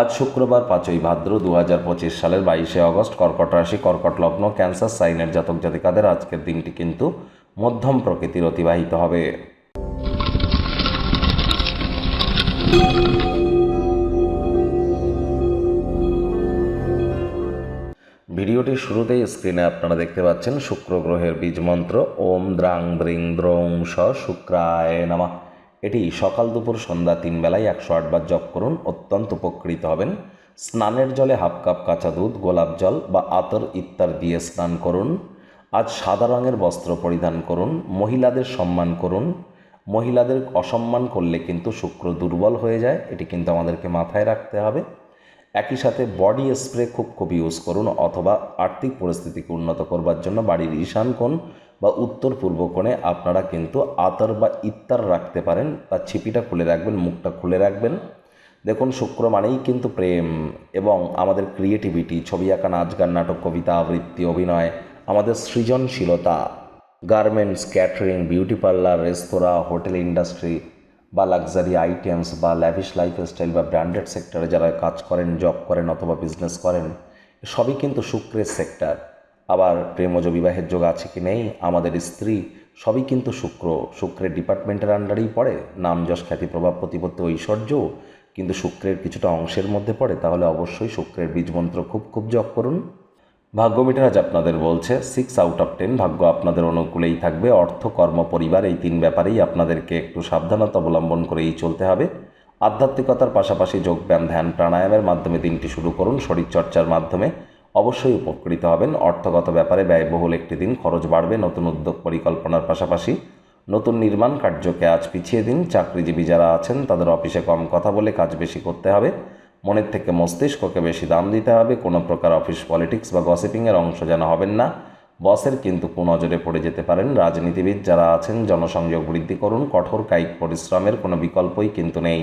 আজ শুক্রবার পাঁচই ভাদ্র দু হাজার পঁচিশ সালের বাইশে অগস্ট কর্কট রাশি, কর্কট লগ্ন, ক্যান্সার, সাইনের জাতক জাতিকাদের আজকের দিনটি কিন্তু মধ্যম প্রকৃতির অতিবাহিত হবে। ভিডিওটির শুরুতেই স্ক্রিনে আপনারা দেখতে পাচ্ছেন শুক্র গ্রহের বীজ মন্ত্র, ওম দ্রাং দ্রিং দ্রৌং স শুক্রায় নামা। এটি সকাল দুপুর সন্ধ্যা তিন বেলায় একশো আটবার জপ করুন, অত্যন্ত উপকৃত হবেন। স্নানের জলে হাফ কাপ কাঁচা দুধ, গোলাপ জল বা আতর ইত্যার দিয়ে স্নান করুন। আজ সাদা রঙের বস্ত্র পরিধান করুন, মহিলাদের সম্মান করুন। মহিলাদের অসম্মান করলে কিন্তু শুক্র দুর্বল হয়ে যায়, এটি কিন্তু আমাদেরকে মাথায় রাখতে হবে। একই সাথে বডি স্প্রে খুব খুব ইউজ করুন অথবা আর্থিক পরিস্থিতিকে উন্নত করবার জন্য বাড়ির ঈশান কোণ বা উত্তর পূর্ব কোণে আপনারা কিন্তু আতর বা ইত্তার রাখতে পারেন। তার ছিপিটা খুলে রাখবেন, মুখটা খুলে রাখবেন। দেখুন, শুক্র মানেই কিন্তু প্রেম এবং আমাদের ক্রিয়েটিভিটি ছবি আঁকা, নাচ গান, নাটক, কবিতা, আবৃত্তি, অভিনয়, আমাদের সৃজনশীলতা garments catering beauty parlour restaurant hotel industry বা লাক্সারি আইটেমস বা ল্যাভিশ লাইফস্টাইল বা ব্র্যান্ডেড সেক্টরে যারা কাজ করেন জব করেন অথবা বিজনেস করেন, সবই কিন্তু শুক্রের সেক্টর আবার প্রেমজ বিবাহের যোগ আছে কি নেই? আমাদের স্ত্রী সবই কিন্তু শুক্র। শুক্রের ডিপার্টমেন্টের আন্ডারেই পড়ে। নাম যশ খ্যাতি প্রভাব প্রতিপত্তি ঐশ্বর্য। কিন্তু শুক্রের কিছুটা অংশের মধ্যে পড়ে। তাহলে অবশ্যই শুক্রের বীজমন্ত্র খুব খুব জপ করুন। ভাগ্য মিটার আজ আপনাদের বলছে সিক্স আউট অফ টেন ভাগ্য আপনাদের অনুকূলেই থাকবে। অর্থ, কর্ম, পরিবার এই তিন ব্যাপারেই আপনাদেরকে একটু সাবধানতা অবলম্বন করেই চলতে হবে। আধ্যাত্মিকতার পাশাপাশি যোগব্যায়াম, ধ্যান, প্রাণায়ামের মাধ্যমে দিনটি শুরু করুন। শরীরচর্চার মাধ্যমে অবশ্যই উপকৃত হবেন। অর্থগত ব্যাপারে ব্যয়বহুল একটি দিন, খরচ বাড়বে, নতুন উদ্যোগ পরিকল্পনার পাশাপাশি নতুন নির্মাণ কার্যকে আজ পিছিয়ে দিন। চাকরিজীবী যারা আছেন, তাদের অফিসে কম কথা বলে কাজ বেশি করতে হবে। মনের থেকে মস্তিষ্ককে বেশি দাম দিতে হবে। কোনো প্রকার অফিস পলিটিক্স বা গসিপিংয়ের অংশ যেন হবেন না। বসের কিন্তু কুনজরে পড়ে যেতে পারেন। রাজনীতিবিদ যারা আছেন, জনসংযোগ বৃদ্ধি করুন। কঠোর কায়িক পরিশ্রমের কোনো বিকল্পই কিন্তু নেই।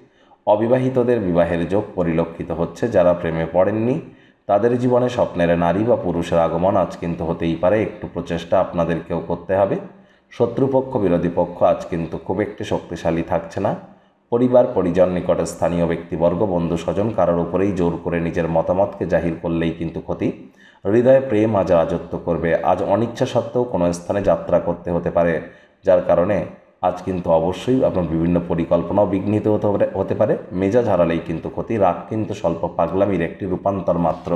অবিবাহিতদের বিবাহের যোগ পরিলক্ষিত হচ্ছে যারা প্রেমে পড়েননি। তাদের জীবনে স্বপ্নের নারী বা পুরুষের আগমন আজ কিন্তু হতেই পারে। একটু প্রচেষ্টা আপনাদেরকেও করতে হবে। শত্রুপক্ষ, বিরোধী পক্ষ আজ কিন্তু খুব একটি শক্তিশালী থাকছে না। পরিবার, পরিজন, নিকটে স্থানীয় ব্যক্তিবর্গ, বন্ধু স্বজন কারোর উপরেই জোর করে নিজের মতামতকে জাহির করলেই কিন্তু ক্ষতি। হৃদয়ে প্রেম আজ রাজত্ব করবে। আজ অনিচ্ছা সত্ত্বেও কোনো স্থানে যাত্রা করতে হতে পারে, যার কারণে আজ কিন্তু অবশ্যই আপনার বিভিন্ন পরিকল্পনাও বিঘ্নিত হতে পারে হতে পারে। মেজাজ হারালেই কিন্তু ক্ষতি, রাগ কিন্তু স্বল্প পাগলামির একটি রূপান্তর মাত্র।